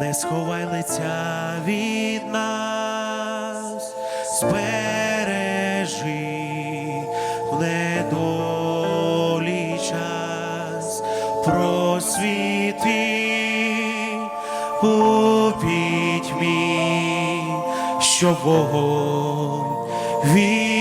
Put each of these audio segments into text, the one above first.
не сховай лиця від нас, збережи в недолі час, просвіти у пітьмі, що вогонь віри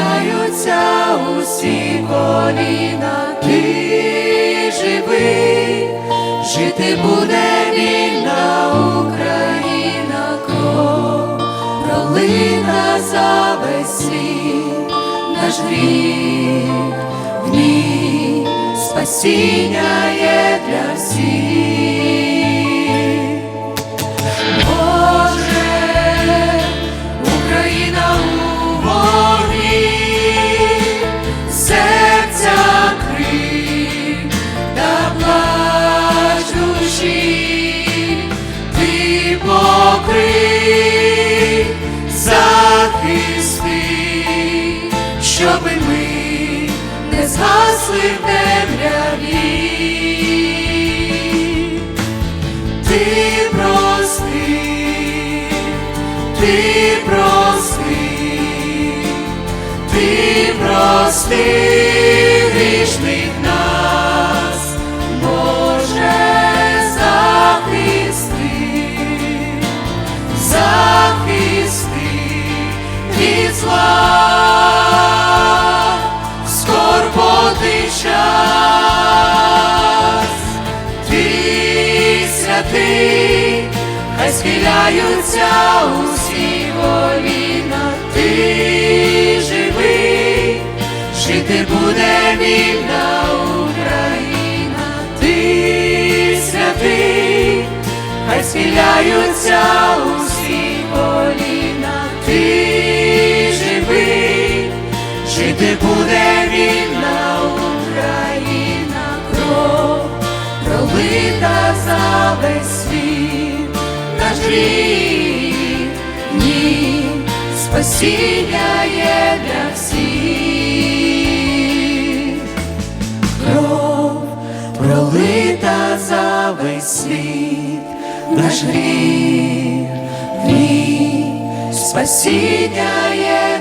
схиляються усі коліна, ти живий, жити буде вільна Україна, кров пролита за світ, наш гріх в ній. Спасіння є згасли в темряві. Ти прости, ти прости, ти прости святий, хай схиляються усі коліна, ти живий, жити буде вільна Україна, ти святий, хай схиляються усі коліна, ти живий, жити буде за весь світ, наш гріх, ні, спасіння є для всіх. Кров пролита за весь світ, наш гріх, ні, спасіння є